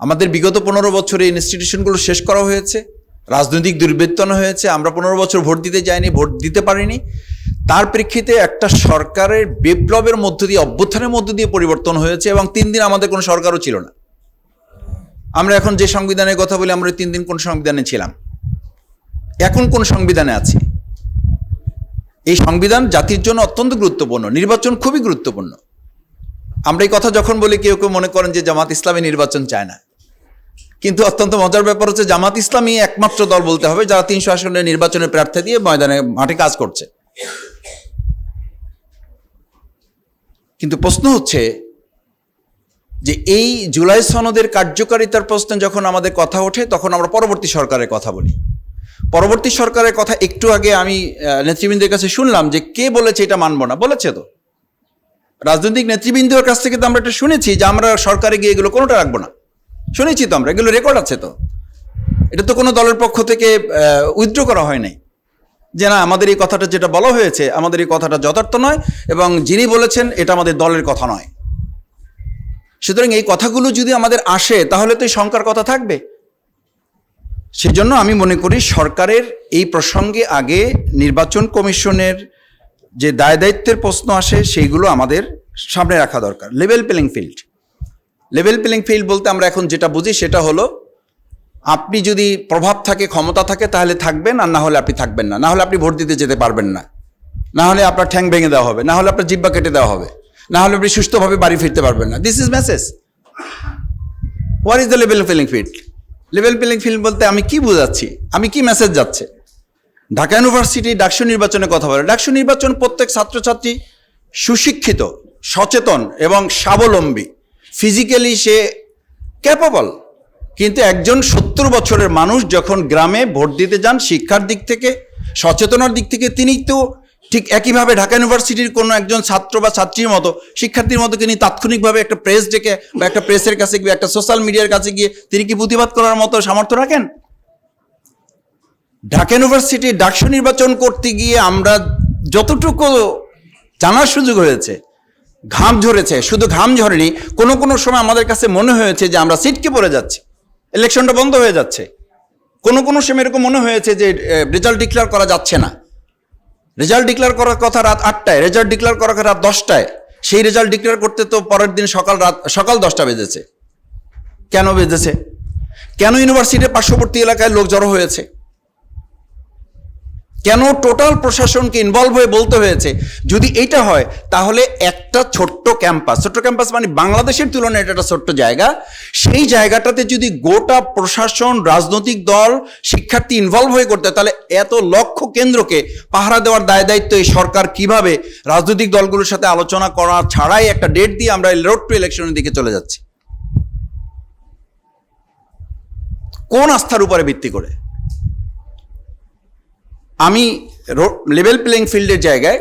আমাদের বিগত পনেরো বছরে ইনস্টিটিউশনগুলো শেষ করা হয়েছে, রাজনৈতিক দুর্বৃত্তন হয়েছে, আমরা পনেরো বছর ভোট দিতে যাইনি, ভোট দিতে পারিনি। তার প্রেক্ষিতে একটা সরকারের বিপ্লবের মধ্য দিয়ে, অভ্যুত্থানের মধ্য দিয়ে পরিবর্তন হয়েছে এবং তিন দিন আমাদের কোনো সরকারও ছিল না। আমরা এখন যে সংবিধানের কথা বলি, আমরা তিন দিন কোন সংবিধানে ছিলাম? এখন কোন সংবিধানে আছি? এই সংবিধান জাতির জন্য অত্যন্ত গুরুত্বপূর্ণ, নির্বাচন খুবই গুরুত্বপূর্ণ। আমরা এই কথা যখন বলি, কেউ কেউ মনে করেন যে জামাত ইসলামী নির্বাচন চায় না। কিন্তু অত্যন্ত মজার ব্যাপার হচ্ছে জামাত ইসলামী একমাত্র দল বলতে হবে যারা তিনশো আসনের নির্বাচনের প্রার্থী দিয়ে ময়দানে মাঠে কাজ করছে। কিন্তু প্রশ্ন হচ্ছে যে এই জুলাই সনদের কার্যকারিতার প্রশ্নে যখন আমাদের কথা ওঠে, তখন আমরা পরবর্তী সরকারের কথা বলি। পরবর্তী সরকারের কথা একটু আগে আমি নেতৃবৃন্দের কাছে শুনলাম যে কে বলেছে এটা মানবো না। বলেছে তো। রাজনৈতিক নেতৃবৃন্দের কাছ থেকে তো আমরা এটা শুনেছি যে আমরা সরকারে গিয়ে এগুলো কোনোটা রাখব না। শুনেছি তো আমরা, এগুলো রেকর্ড আছে তো। এটা তো কোনো দলের পক্ষ থেকে উইথড্র করা হয় নাই। যে না, আমাদের এই কথাটা যেটা বলা হয়েছে, আমাদের এই কথাটা যথার্থ নয়, এবং যিনি বলেছেন, এটা আমাদের দলের কথা নয়। সুতরাং এই কথাগুলো যদি আমাদের আসে, তাহলে তো এই শঙ্কার কথা থাকবে। সেজন্য আমি মনে করি সরকারের এই প্রসঙ্গে আগে নির্বাচন কমিশনের যে দায় দায়িত্বের প্রশ্ন আসে, সেইগুলো আমাদের সামনে রাখা দরকার। Level playing field. Level playing field বলতে আমরা এখন যেটা বুঝি সেটা হলো, আপনি যদি প্রভাব থাকে, ক্ষমতা থাকে, তাহলে থাকবেন আর না হলে আপনি থাকবেন না। না হলে আপনি ভোট দিতে যেতে পারবেন না। না হলে আপনার ঠ্যাং ভেঙে দেওয়া হবে, না হলে আপনার জিব্বা কেটে দেওয়া হবে, না হলে আপনি সুস্থভাবে বাড়ি ফিরতে পারবেন না। This is message where is the level playing field level playing field বলতে আমি কি বোঝাচ্ছি? আমি কি মেসেজ যাচ্ছে? ঢাকা ইউনিভার্সিটি ডাকসু নির্বাচনের কথা বলে। ডাকসু নির্বাচন প্রত্যেক ছাত্রছাত্রী সুশিক্ষিত, সচেতন এবং স্বাবলম্বী। ফিজিক্যালি সে ক্যাপাবল কিন্তু একজন সত্তর বছরের মানুষ যখন গ্রামে ভোট দিতে যান শিক্ষার দিক থেকে, সচেতনার দিক থেকে, তিনি তো ঠিক একইভাবে ঢাকা ইউনিভার্সিটির কোনো একজন ছাত্র বা ছাত্রীর মতো, শিক্ষার্থীর মতো তিনি তাৎক্ষণিকভাবে একটা প্রেস ডেকে বা একটা প্রেসের কাছে গিয়ে, একটা সোশ্যাল মিডিয়ার কাছে গিয়ে তিনি কি প্রতিবাদ করার মতো সামর্থ্য রাখেন? ঢাকা ইউনিভার্সিটি ডাকসু নির্বাচন করতে গিয়ে আমরা যতটুকু জানার সুযোগ হয়েছে ঘাম ঝরেছে, শুধু ঘাম ঝরেনি, কোনো কোনো সময় আমাদের কাছে মনে হয়েছে যে আমরা সিটকে পড়ে যাচ্ছি, ইলেকশনটা বন্ধ হয়ে যাচ্ছে। কোনো কোনো সময় এরকম মনে হয়েছে যে রেজাল্ট ডিক্লেয়ার করা যাচ্ছে না। রেজাল্ট ডিক্লেয়ার করার কথা রাত আটটায়, রেজাল্ট ডিক্লেয়ার করার কথা রাত দশটায়, সেই রেজাল্ট ডিক্লেয়ার করতে তো পরের দিন সকাল রাত, সকাল দশটা বেজেছে। কেন বেজেছে? কেন ইউনিভার্সিটির পার্শ্ববর্তী এলাকায় লোক জড়ো হয়েছে? কেন টোটাল প্রশাসনকে ইনভলভ হয়ে বলতে হয়েছে? যদি এটা হয়, তাহলে একটা ছোট্ট ক্যাম্পাস ছোট্ট ক্যাম্পাস মানে বাংলাদেশের তুলনায় এটা একটা ছোট্ট জায়গা। সেই জায়গাটাতে যদি গোটা প্রশাসন, রাজনৈতিক দল, শিক্ষার্থী ইনভলভ হয়ে করতে তাহলে এত লক্ষ্য কেন্দ্রকে পাহারা দেওয়ার দায় দায়িত্ব এই সরকার কীভাবে রাজনৈতিক দলগুলোর সাথে আলোচনা করা ছাড়াই একটা ডেট দিয়ে আমরা রোড টু ইলেকশনের দিকে চলে যাচ্ছি। কোন আস্থার উপরে ভিত্তি করে? আমি লেভেল প্লেইং ফিল্ডের জায়গায়,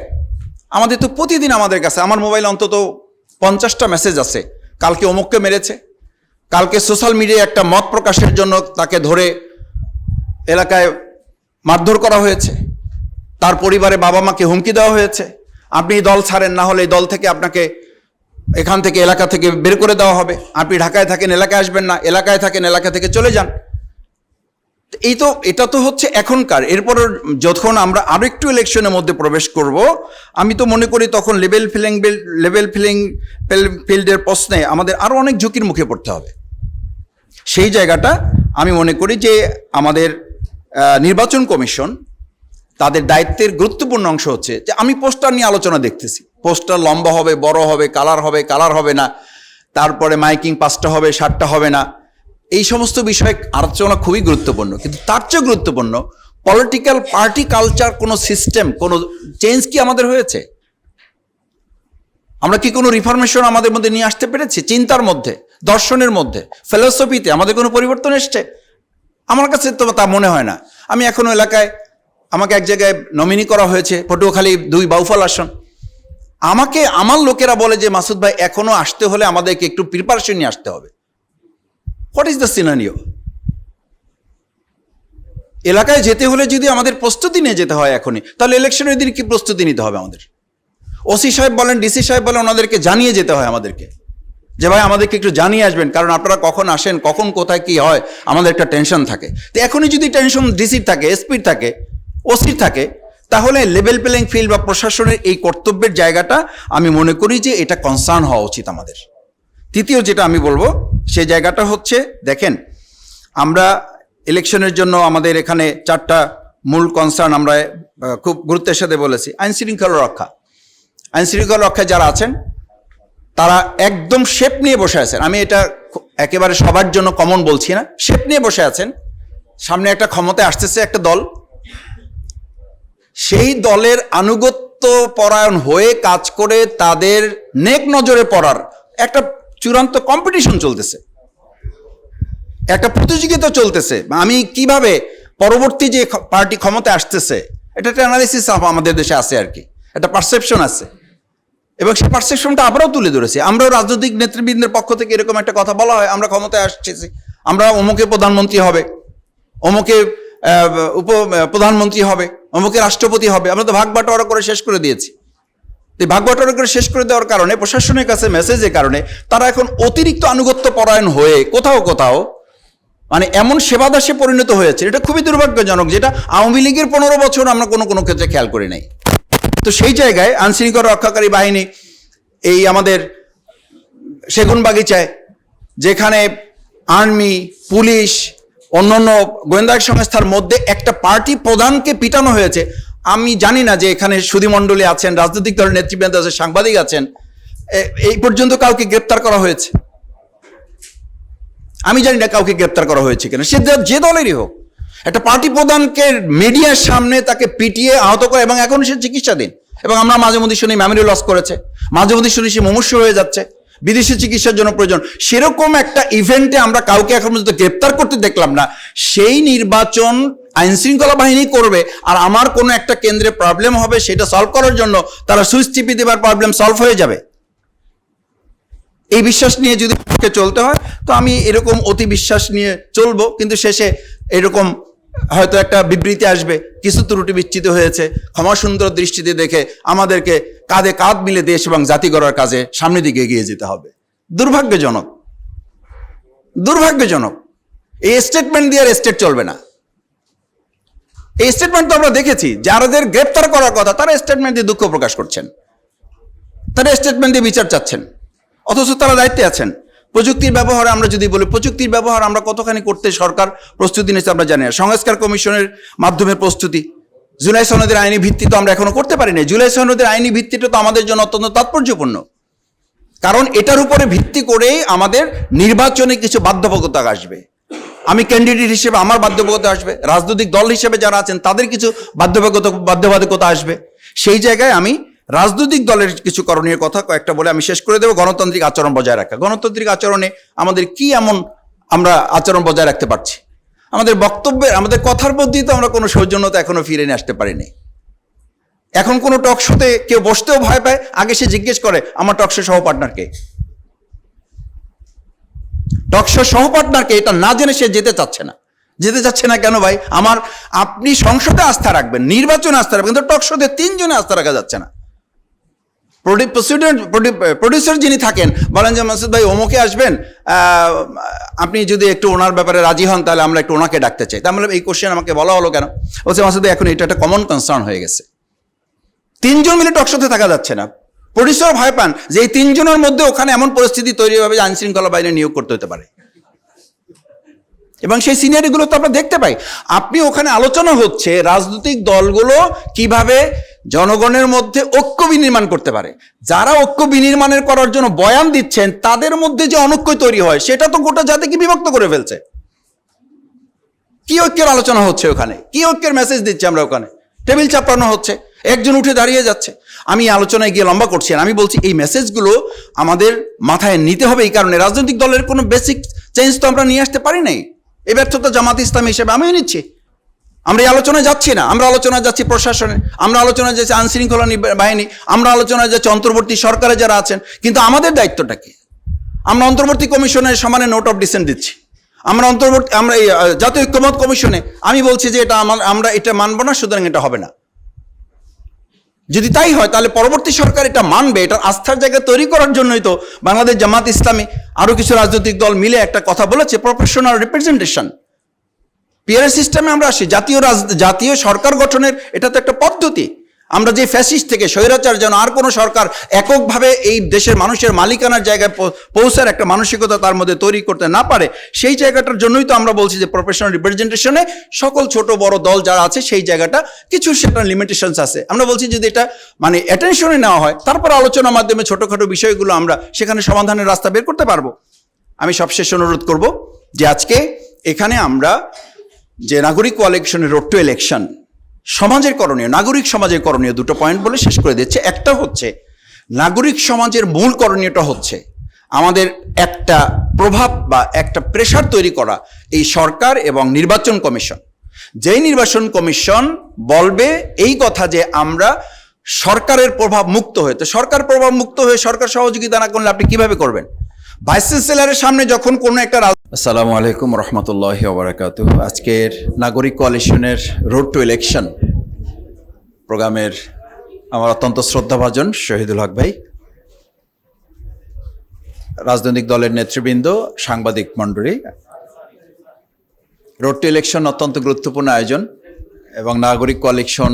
আমাদের তো প্রতিদিন আমাদের কাছে, আমার মোবাইল অন্তত পঞ্চাশটা মেসেজ আছে। কালকে অমুককে মেরেছে, কালকে সোশ্যাল মিডিয়ায় একটা মত প্রকাশের জন্য তাকে ধরে এলাকায় মারধর করা হয়েছে। তার পরিবারে বাবা মাকে হুমকি দেওয়া হয়েছে। আপনি দল ছাড়েন, না হলে দল থেকে আপনাকে এখান থেকে এলাকা থেকে বের করে দেওয়া হবে। আপনি ঢাকায় থাকেন, এলাকায় আসবেন না, এলাকায় থাকেন, এলাকা থেকে চলে যান। এই তো, এটা তো হচ্ছে এখনকার। এরপর যখন আমরা আরও একটু ইলেকশনের মধ্যে প্রবেশ করব, আমি তো মনে করি তখন লেভেল ফিলিং লেভেল ফিলিং ফিল্ডের প্রশ্নে আমাদের আরও অনেক ঝুঁকির মুখে পড়তে হবে। সেই জায়গাটা আমি মনে করি যে আমাদের নির্বাচন কমিশন তাদের দায়িত্বের গুরুত্বপূর্ণ অংশ হচ্ছে যে আমি পোস্টার নিয়ে আলোচনা দেখতেছি। পোস্টার লম্বা হবে, বড় হবে কালার হবে কালার হবে না। তারপরে মাইকিং পাঁচটা হবে, সাতটা হবে না। এই সমস্ত বিষয়ে আলোচনা খুবই গুরুত্বপূর্ণ। কিন্তু তার চেয়ে গুরুত্বপূর্ণ পলিটিক্যাল পার্টি কালচার কোনো সিস্টেম কোনো চেঞ্জ কি আমাদের হয়েছে? আমরা কি কোনো রিফরমেশন আমাদের মধ্যে নিয়ে আসতে পেরেছি? চিন্তার মধ্যে, দর্শনের মধ্যে ফিলোসফিতে আমাদের কোনো পরিবর্তন এসছে? আমার কাছে তো তা মনে হয় না। আমি এখনও এলাকায়, আমাকে এক জায়গায় নমিনি করা হয়েছে, পটুয়াখালী দুই বাউফল আসন। আমাকে, আমার লোকেরা বলে যে, মাসুদ ভাই, এখনও আসতে হলে আমাদেরকে একটু প্রিপারেশন নিয়ে আসতে হবে। হোয়াট ইজ দ্য সিনারিও এলাকায় যেতে হলে যদি আমাদের প্রস্তুতি নিয়ে যেতে হয় এখনই, তাহলে ইলেকশনের দিন কি প্রস্তুতি নিতে হবে আমাদের? ওসি সাহেব বলেন ডিসি সাহেব বলেন, ওনাদেরকে জানিয়ে যেতে হয় আমাদেরকে। যে ভাই, আমাদেরকে একটু জানিয়ে আসবেন, কারণ আপনারা কখন আসেন, কখন কোথায় কি হয়, আমাদের একটা টেনশন থাকে। তো এখনই যদি টেনশন ডিসির থাকে এসপির থাকে ওসির থাকে, তাহলে লেভেল প্লেইং ফিল্ড বা প্রশাসনের এই কর্তব্যের জায়গাটা আমি মনে করি যে এটা কনসার্ন হওয়া উচিত আমাদের। তৃতীয় যেটা আমি বলব সে জায়গাটা হচ্ছে, দেখেন, আমরা ইলেকশনের জন্য আমাদের এখানে চারটা মূল কনসার্ন আমরা খুব গুরুত্বের সাথে বলেছি আইন শৃঙ্খলা রক্ষা। আইন শৃঙ্খলা রক্ষায় যারা আছেন, তারা একদম শেপ নিয়ে বসে আছেন। আমি এটা একেবারে সবার জন্য কমন বলছি না শেপ নিয়ে বসে আছেন। সামনে একটা ক্ষমতায় আসতেছে একটা দল। সেই দলের আনুগত্য পরায়ণ হয়ে কাজ করে তাদের নেক নজরে পড়ার একটা চূড়ান্ত কম্পিটিশন চলতেছে। একটা প্রতিযোগিতা চলতেছে। আমি কীভাবে পরবর্তী যে পার্টি ক্ষমতায় আসতেছে এটা একটা অ্যানালিসিস আমাদের দেশে আছে আর কি। একটা পারসেপশন আছে। এবং সেই পারসেপশনটা আমরাও তুলে ধরেছি। আমরাও রাজনৈতিক নেতৃবৃন্দের পক্ষ থেকে এরকম একটা কথা বলা হয়, আমরা ক্ষমতায় আসতেছি। আমরা অমুকে প্রধানমন্ত্রী হবে, অমুকে উপ প্রধানমন্ত্রী হবে, অমুকে রাষ্ট্রপতি হবে। আমরা তো ভাগ বাটোয়ারা করে শেষ করে দিয়েছি। এই ভাগ করে শেষ করে দেওয়ার কারণে, প্রশাসনের কাছে মেসেজের কারণে তারা এখন অতিরিক্ত আনুগত্য পরায়ণ হয়ে কোথাও কোথাও মানে এমন সেবাদাসে পরিণত হয়েছে। এটা খুবই দুর্ভাগ্যজনক যেটা আওয়ামী লীগের পনেরো বছর আমরা কোনো কোনো ক্ষেত্রে খেয়াল করি নাই। তো সেই জায়গায় আইনশৃঙ্খলা রক্ষাকারী বাহিনী, এই আমাদের সেগুন বাগিচায়, যেখানে আর্মি, পুলিশ, অন্যান্য গোয়েন্দা সংস্থার মধ্যে একটা পার্টি প্রধানকে পিটানো হয়েছে আমি জানি না যে এখানে সুধীমণ্ডলী আছেন, রাজনৈতিক দলের নেতৃবৃন্দ আছে সাংবাদিক আছেন এই পর্যন্ত কাউকে গ্রেপ্তার করা হয়েছে? আমি জানি না কাউকে গ্রেপ্তার করা হয়েছে কিনা। সে যে- দলেরই হোক, একটা পার্টি প্রধানকে মিডিয়ার সামনে তাকে পিটিয়ে আহত করে এবং এখন সে চিকিৎসাধীন। এবং আমরা মাঝে মধ্যে শুনি মেমোরি লস করেছে, মাঝে মধ্যে শুনি সে মুমূর্ষ হয়ে যাচ্ছে, বিদেশি চিকিৎসার জন্য প্রয়োজন। সেরকম একটা ইভেন্টে আমরা কাউকে এখন পর্যন্ত গ্রেপ্তার করতে দেখলাম না। সেই নির্বাচন আইন শৃঙ্খলা বাহিনী করবে আর আমার কোনো একটা কেন্দ্রে প্রবলেম হবে সেটা সলভ করার জন্য তারা সুইচ টিপি দেবার প্রবলেম সলভ হয়ে যাবে। এই বিশ্বাস নিয়ে যদি চলতে হয়, তো আমি এরকম অতি বিশ্বাস নিয়ে চলবো, কিন্তু শেষে এরকম হয়তো একটা বিবৃতি আসবে, কিছু ত্রুটি বিচ্ছিত হয়েছে, ক্ষমা সুন্দর দৃষ্টিতে দেখে আমাদেরকে কাঁধে কাঁধ মিলে দেশ এবং জাতি গড়ার কাজে সামনের দিকে এগিয়ে যেতে হবে। দুর্ভাগ্যজনক। দুর্ভাগ্যজনক। এই স্টেটমেন্ট দিয়ে আর স্টেট চলবে না। এই স্টেটমেন্ট তো আমরা দেখেছি, যারাদের গ্রেপ্তার করার কথা, তারা স্টেটমেন্ট দিয়ে দুঃখ প্রকাশ করছেন। তারা স্টেটমেন্ট দিয়ে বিচার চাচ্ছেন। অথচ তারা দায়িত্বে আছেন। প্রযুক্তির ব্যবহার আমরা যদি বলি, প্রযুক্তির ব্যবহার আমরা কতখানি করতে সরকার প্রস্তুতি নিচ্ছে আমরা জানি না। সংস্কার কমিশনের মাধ্যমে প্রস্তুতি। জুলাই সনদের আইনি ভিত্তি তো আমরা এখনও করতে পারি না জুলাই সনদের আইনি ভিত্তিটা তো আমাদের জন্য অত্যন্ত তাৎপর্যপূর্ণ। কারণ এটার উপরে ভিত্তি করেই আমাদের নির্বাচনে কিছু বাধ্যবাধকতা আসবে। আমি ক্যান্ডিডেট হিসেবে আমার বাধ্যবাধকতা আসবে, রাজনৈতিক দল হিসেবে যারা আছেন, তাদের কিছু বাধ্যবাধকতা বাধ্যবাধকতা আসবে। সেই জায়গায় আমি রাজনৈতিক দলের কিছু করণীয় কথা কয়েকটা বলে আমি শেষ করে দেবো। গণতান্ত্রিক আচরণ বজায় রাখা। গণতান্ত্রিক আচরণে আমাদের কি এমন আমরা আচরণ বজায় রাখতে পারছি? আমাদের বক্তব্যের, আমাদের কথার মধ্যেই তো আমরা কোনো সৌজন্যতা এখনও ফিরে নিয়ে আসতে পারিনি। এখন কোনো টক শোতে কেউ বসতেও ভয় পায়। আগে সে জিজ্ঞেস করে, আমার টকশো সহ পার্টনারকে টকশো সহ পার্টনারকে এটা না জেনে সে যেতে চাচ্ছে না। যেতে চাচ্ছে না কেন ভাই? আমার, আপনি সংসদে আস্থা রাখবেন, নির্বাচনে আস্থা রাখবেন, কিন্তু টকশোতে তিনজনে আস্থা রাখা যাচ্ছে না। প্রডিউসার যিনি থাকেন, বলেন যে মাসুদ ভাই অমুকে আসবেন? আপনি যদি একটু ওনার ব্যাপারে রাজি হন, তাহলে আমরা একটু ওনাকে ডাকতে চাই। তাহলে এই কোশ্চেন আমাকে বলা হলো কেন? বলছে, মাসুদ ভাই, এখন এটা একটা কমন কনসার্ন হয়ে গেছে। তিনজন মিলে টকশোতে থাকা যাচ্ছে না। প্রডিউসার ভয় পান যে এই তিনজনের মধ্যে ওখানে এমন পরিস্থিতি তৈরি হবে যে আইন শৃঙ্খলা বাহিনী নিয়োগ করতে হতে পারে। এবং সেই সিনিয়রিগুলো তো আমরা দেখতে পাই। আপনি ওখানে আলোচনা হচ্ছে রাজনৈতিক দলগুলো কীভাবে জনগণের মধ্যে ঐক্য বিনির্মাণ করতে পারে। যারা ঐক্য বিনির্মাণের করার জন্য বয়ান দিচ্ছেন, তাদের মধ্যে যে অনৈক্য তৈরি হয়, সেটা তো গোটা জাতিকে বিভক্ত করে ফেলছে। কি ঐক্যের আলোচনা হচ্ছে ওখানে? কি ঐক্যের মেসেজ দিচ্ছে আমরা ওখানে? টেবিল চাপড়ানো হচ্ছে। একজন উঠে দাঁড়িয়ে যাচ্ছে। আমি আলোচনায় গিয়ে লম্বা করছি আর আমি বলছি, এই মেসেজগুলো আমাদের মাথায় নিতে হবে এই কারণে। রাজনৈতিক দলের কোনো বেসিক চেঞ্জ তো আমরা নিয়ে আসতে পারি নাই। এই ব্যর্থতা জামাত ইসলাম হিসেবে আমিও নিচ্ছি। আমরা এই আলোচনায় যাচ্ছি না। আমরা আলোচনায় যাচ্ছি প্রশাসনে। আমরা আলোচনায় যাচ্ছি আইন শৃঙ্খলা বাহিনী। আমরা আলোচনায় যাচ্ছি অন্তর্বর্তী সরকারে যারা আছেন। কিন্তু আমাদের দায়িত্বটা কি? আমরা অন্তর্বর্তী কমিশনের সমানে নোট অফ ডিসেন্ট দিচ্ছি। আমরা অন্তর্বর্তী আমরা এই জাতীয় ঐক্যমত কমিশনে আমি বলছি যে এটা আমরা এটা মানবো না, সুতরাং এটা হবে না। যদি তাই হয়, তাহলে পরবর্তী সরকার এটা মানবে, এটার আস্থার জায়গা তৈরি করার জন্যই তো বাংলাদেশ জামাত ইসলামী আরও কিছু রাজনৈতিক দল মিলে একটা কথা বলেছে প্রফেশনাল রিপ্রেজেন্টেশন পিয়ার সিস্টেমে আমরা আসি, জাতীয় রাজ, জাতীয় সরকার গঠনের, এটা তো একটা পদ্ধতি। আমরা যে ফ্যাসিস্ট থেকে স্বৈরাচার যেন আর কোনো সরকার এককভাবে এই দেশের মানুষের মালিকানার জায়গায় পৌঁছার একটা মানসিকতা তার মধ্যে তৈরি করতে না পারে, সেই জায়গাটার জন্যই তো আমরা বলছি যে প্রফেশনাল রিপ্রেজেন্টেশনে সকল ছোট বড় দল যারা আছে সেই জায়গাটা কিছু সেটা লিমিটেশনস আছে। আমরা বলছি যদি এটা মানে অ্যাটেনশনে নেওয়া হয়, তারপর আলোচনার মাধ্যমে ছোটোখাটো বিষয়গুলো আমরা সেখানে সমাধানের রাস্তা বের করতে পারব। আমি সবশেষ অনুরোধ করব যে আজকে এখানে আমরা যে নাগরিক কোয়ালিশনের রোড টু ইলেকশন সমাজের করণীয়, নাগরিক সমাজের করণীয় দুটো পয়েন্ট বলে শেষ করে দিচ্ছে। একটা হচ্ছে, নাগরিক সমাজের মূল করণীয়টা হচ্ছে আমাদের একটা প্রভাব বা একটা প্রেশার তৈরি করা এই সরকার এবং নির্বাচন কমিশন। যেই নির্বাচন কমিশন বলবে এই কথা যে আমরা সরকারের প্রভাব মুক্ত হয়ে, তো সরকার প্রভাব মুক্ত হয়ে সরকার সহযোগিতা না করলে আপনি কীভাবে করবেন? ভাইস চ্যান্সেলরের সামনে যখন কোনো একটা আসসালামু আলাইকুম রহমতুল্লাহ ওবরাকাত। আজকের নাগরিক কোয়ালিশনের রোড টু ইলেকশন প্রোগ্রামের আমার অত্যন্ত শ্রদ্ধাভাজন শহীদুল হক ভাই, রাজনৈতিক দলের নেতৃবৃন্দ, সাংবাদিক মণ্ডলী। রোড টু ইলেকশন অত্যন্ত গুরুত্বপূর্ণ আয়োজন এবং নাগরিক কোয়ালিশন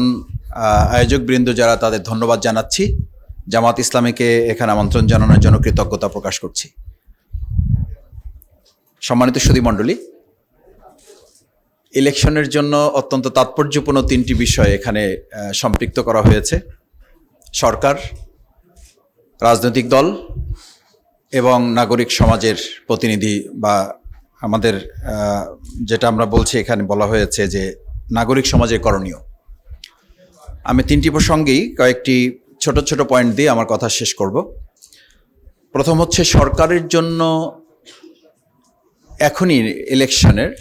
আয়োজক বৃন্দ যারা তাদের ধন্যবাদ জানাচ্ছি। জামাত ইসলামীকে এখানে আমন্ত্রণ জানানোর জন্য কৃতজ্ঞতা প্রকাশ করছি। সম্মানিত সুদী মণ্ডলী ইলেকশনের জন্য অত্যন্ত তাৎপর্যপূর্ণ তিনটি বিষয় এখানে সম্পৃক্ত করা হয়েছে। সরকার, রাজনৈতিক দল এবং নাগরিক সমাজের প্রতিনিধি বা আমাদের যেটা আমরা বলছি এখানে বলা হয়েছে যে নাগরিক সমাজের করণীয়। আমি তিনটি প্রসঙ্গেই কয়েকটি ছোট ছোট পয়েন্ট দিয়ে আমার কথা শেষ করব। প্রথম হচ্ছে সরকারের জন্য এখনই ইলেকশনের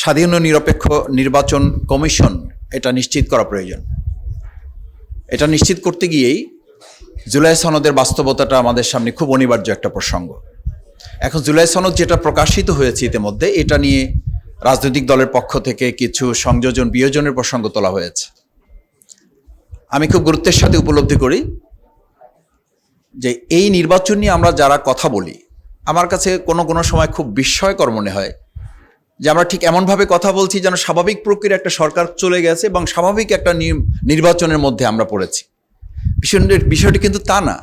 স্বাধীন ও নিরপেক্ষ নির্বাচন কমিশন এটা নিশ্চিত করা প্রয়োজন। এটা নিশ্চিত করতে গিয়েই জুলাই সনদের বাস্তবতাটা আমাদের সামনে খুব অনিবার্য একটা প্রসঙ্গ। এখন জুলাই সনদ যেটা প্রকাশিত হয়েছে ইতিমধ্যে, এটা নিয়ে রাজনৈতিক দলের পক্ষ থেকে কিছু সংযোজন, বিয়োজনের প্রসঙ্গ তোলা হয়েছে। আমি খুব গুরুত্বের সাথে উপলব্ধি করি যে এই নির্বাচন নিয়ে আমরা যারা কথা বলি আমার কাছে কোনো কোনো সময় খুব বিস্ময়কর মনে হয় যে আমরা ঠিক এমনভাবে কথা বলছি যেন স্বাভাবিক প্রক্রিয়া একটা সরকার চলে গেছে এবং স্বাভাবিক একটা নির্বাচনের মধ্যে আমরা পড়েছি। বিষয়টি কিন্তু তা না।